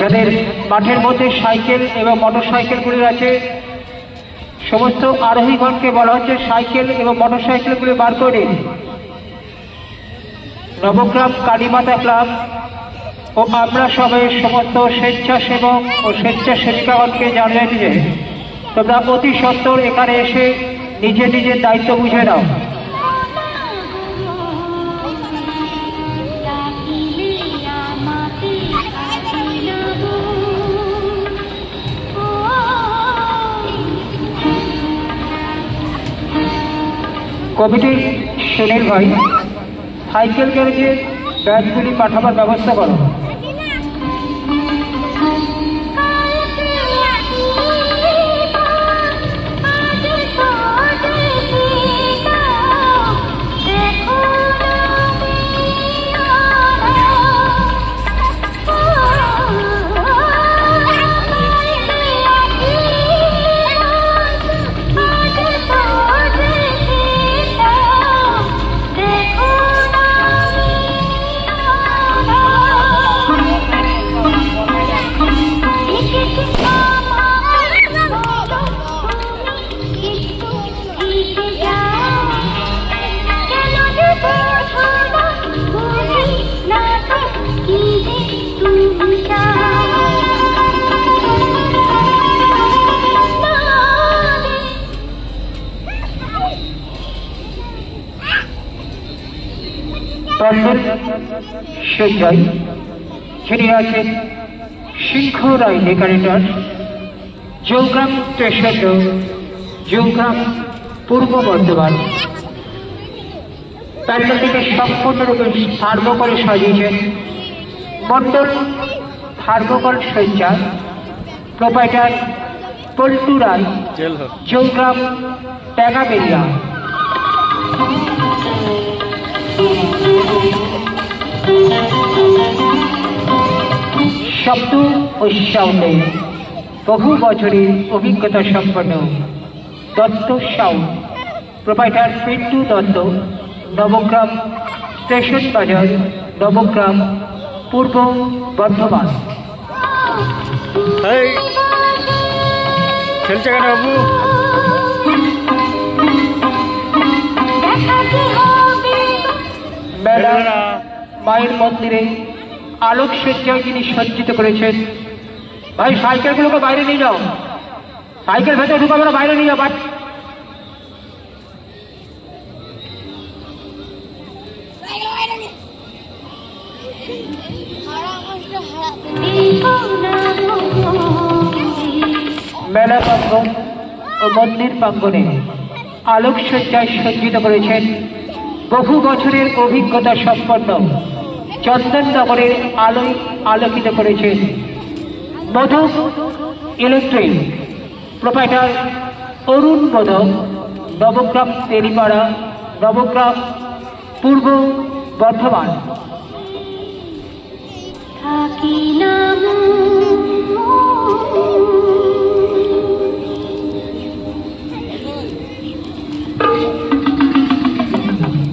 যাদের মাঠের মধ্যে সাইকেল এবং মোটরসাইকেলগুলি আছে সমস্ত আরোহীগণকে বলা হচ্ছে সাইকেল এবং মোটর সাইকেল গুলি বার করে নবগ্রাম কালীমাতা ক্লাব ও আমরা সবাই সমস্ত স্বেচ্ছাসেবক ও স্বেচ্ছাসেবিকাগণকে জানাতে যে তোমরা অতি সত্তর এখানে এসে নিজে নিজের দায়িত্ব বুঝে নাও। কমিটির সুনীল ভাই। সাইকেল গ্যারেজে ব্যাগগুলি পাঠাবার ব্যবস্থা করো। প্যান্ডেল সজ্জাই যিনি আছেন সিংহ রায় ডেকারেটর জৌগ্রাম স্টেশন জৌগ্রাম পূর্ব বর্ধমান। প্যান্ডেলটিকে সম্পূর্ণরূপে করে সাজিয়েছেন। মণ্ডল থার্মোকল সজ্জা। প্রোপাইটার পল্টু রায় জৌগ্রাম ট্যাগাবেরিয়া শব্দ সাউন্ডে বহু বছরের অভিজ্ঞতা সম্পন্ন Dutta sound. Proprietor Pintu Dutta, Nabagram station বাজার, নবগ্রাম, পূর্ব বর্ধমান। খেলছে কেন বাবু? না। মায়ের মন্দিরে আলোক সজ্জায় যিনি সজ্জিত করেছেন। ভাই, সাইকেলগুলোকে বাইরে নিয়ে যাও। সাইকেল ভেতরে ঢুকাবে না, বাইরে নিয়ে যাও বাট মেলা প্রাঙ্গণ ও মন্দির প্রাঙ্গণে আলোক সজ্জায় সজ্জিত করেছেন। বহু বছরের অভিজ্ঞতা সম্পন্ন চন্দননগরের আলোয় আলোকিত করেছে মধক ইলেকট্রিক প্রোপাইটার অরুণ মধক নবগ্রাম তেরিপাড়া, নবগ্রাম পূর্ব বর্ধমান। থাকি না